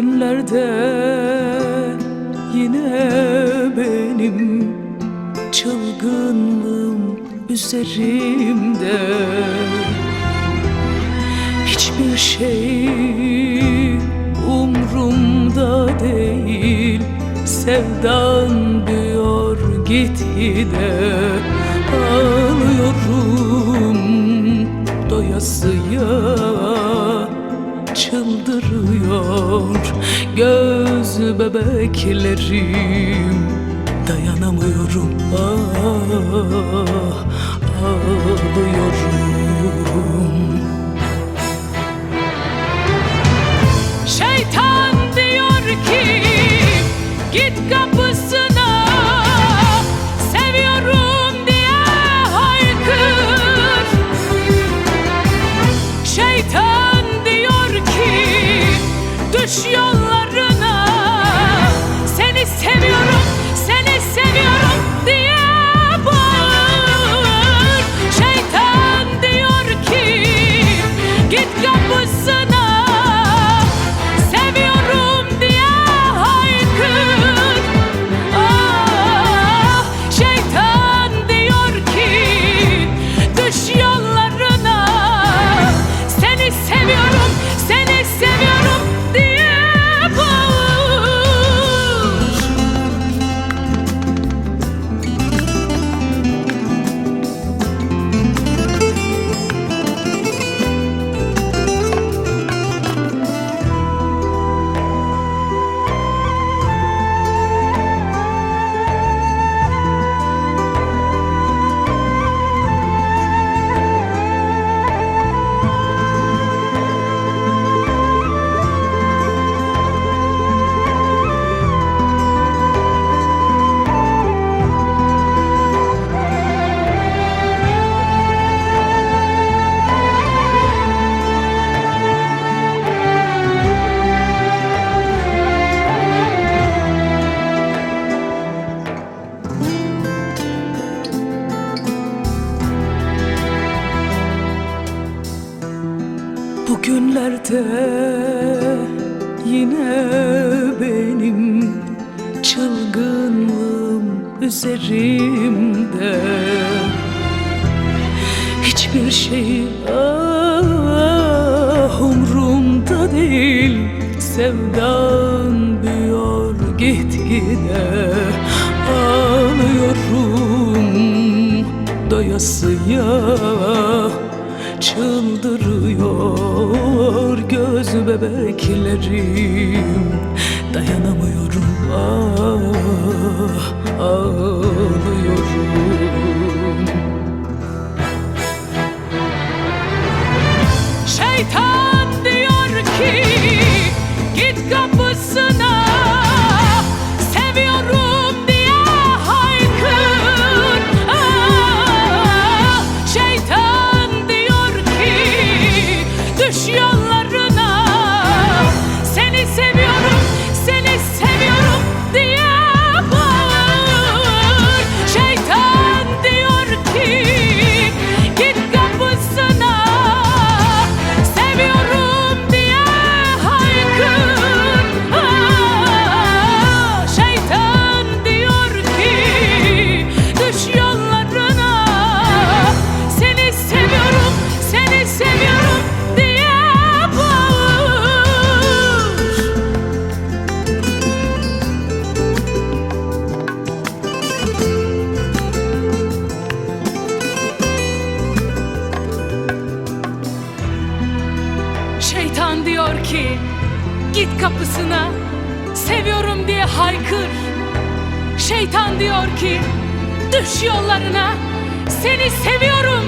günlerde yine benim çılgınlığım üzerimde. Hiçbir şey umrumda değil Sevdan diyor gitgide Ağlıyorum doyasıya çıldırıyor göz bebeklerim dayanamıyorum. Ah ağlıyorum. Şeytan diyor ki git kapısına düş Bugünlerde yine benim çılgınlığım üzerimde. Hiçbir şey ah umrumda değil. Sevdan büyüyor gitgide Ağlıyorum doyasıya Çıldırıyor göz bebeklerim Şeytan diyor ki git kapısına seviyorum diye haykır. Şeytan diyor ki düş yollarına seni seviyorum